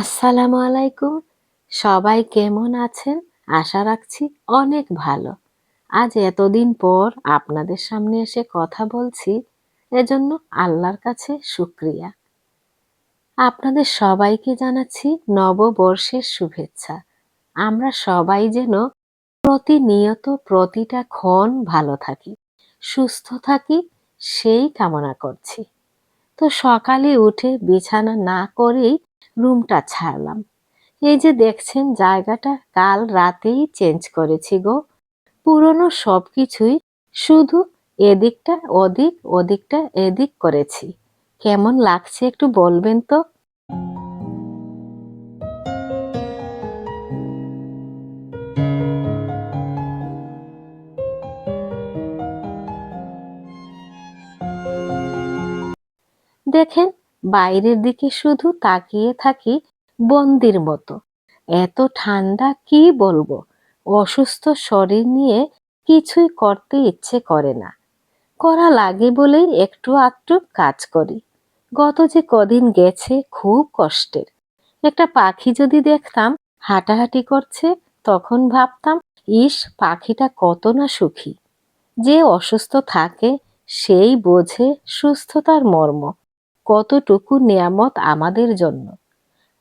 আসসালামু আলাইকুম। সবাই কেমন আছেন? আশা রাখছি অনেক ভালো। আজ এতদিন পর আপনাদের সামনে এসে কথা বলছি, এজন্য আল্লাহর কাছে শুক্রিয়া। আপনাদের সবাইকে জানাচ্ছি নববর্ষের শুভেচ্ছা। আমরা সবাই যেন প্রতিনিয়ত প্রতিটা ক্ষণ ভালো থাকি, সুস্থ থাকি, সেই কামনা করছি। তো সকালে উঠে বিছানা না করেই রুমটা ছাড়লাম। এই যে দেখছেন, জায়গাটা কাল রাতেই চেঞ্জ করেছি গো। পুরনো সব কিছুই শুধু এদিকটা ওদিক, ওদিকটা এদিক করেছি। কেমন লাগছে একটু বলবেন তো? দেখেন বাইরের দিকে শুধু তাকিয়ে থাকি বন্দির মতো। এত ঠান্ডা কি বলব? অসুস্থ শরীর নিয়ে কিছুই করতে ইচ্ছে করে না। করা লাগে বলেই একটু আধটু কাজ করি। গত যে কদিন গেছে খুব কষ্টের। একটা পাখি যদি দেখতাম হাঁটাহাঁটি করছে, তখন ভাবতাম, ইস, পাখিটা কত না সুখী। যে অসুস্থ থাকে, সেই বোঝে সুস্থতার মর্ম। কতটুকু নিয়ামত আমাদের জন্য?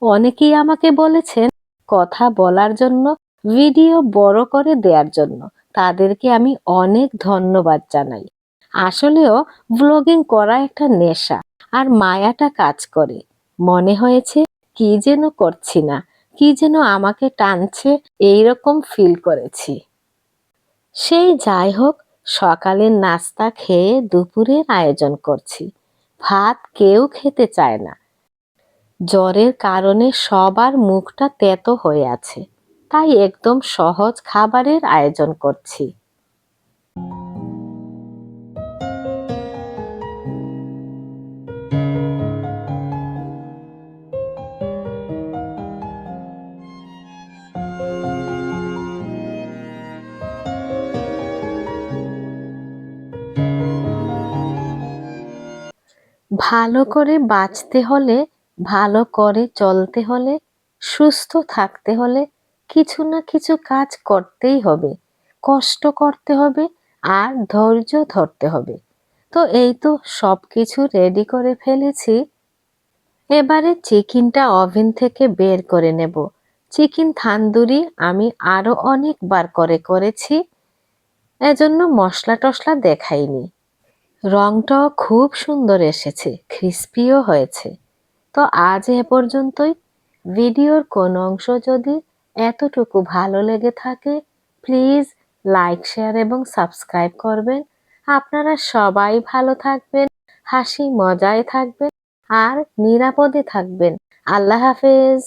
অনেকেই আমাকে বলেছেন, কথা বলার জন্য, ভিডিও বড় করে দেওয়ার জন্য। তাদেরকে আমি অনেক ধন্যবাদ জানাই। আসলেও ব্লগিং করা একটা নেশা আর মায়াটা কাজ করে। মনে হয়েছে, কি যেন করছি না, কি যেন আমাকে টানছে, এইরকম ফিল করেছি। সেই যাই হোক, সকালের নাস্তা খেয়ে দুপুরের আয়োজন করছি। ভাত কেউ খেতে চায় না। জ্বরের কারণে সবার মুখটা তেতো হয়ে আছে। তাই একদম সহজ খাবারের আয়োজন করছি। ভালো করে বাঁচতে হলে, ভালো করে চলতে হলে, সুস্থ থাকতে হলে কিছু না কিছু কাজ করতেই হবে। কষ্ট করতে হবে আর ধৈর্য ধরতে হবে। তো এই তো সব কিছু রেডি করে ফেলেছি। এবারে চিকেনটা ওভেন থেকে বের করে নেব। চিকেন থান্দুরি আমি আরও অনেকবার করে করেছি। এজন্য মশলা টশলা দেখাইনি। রংটাও খুব সুন্দর এসেছে ক্রিস্পিও হয়েছে। তো আজ এ পর্যন্তই। ভিডিওর কোনো অংশ যদি এতটুকু ভালো লেগে থাকে প্লিজ লাইক শেয়ার এবং সাবস্ক্রাইব করবেন। আপনারা সবাই ভালো থাকবেন, হাসি মজায় থাকবেন আর নিরাপদে থাকবেন। আল্লাহ হাফেজ।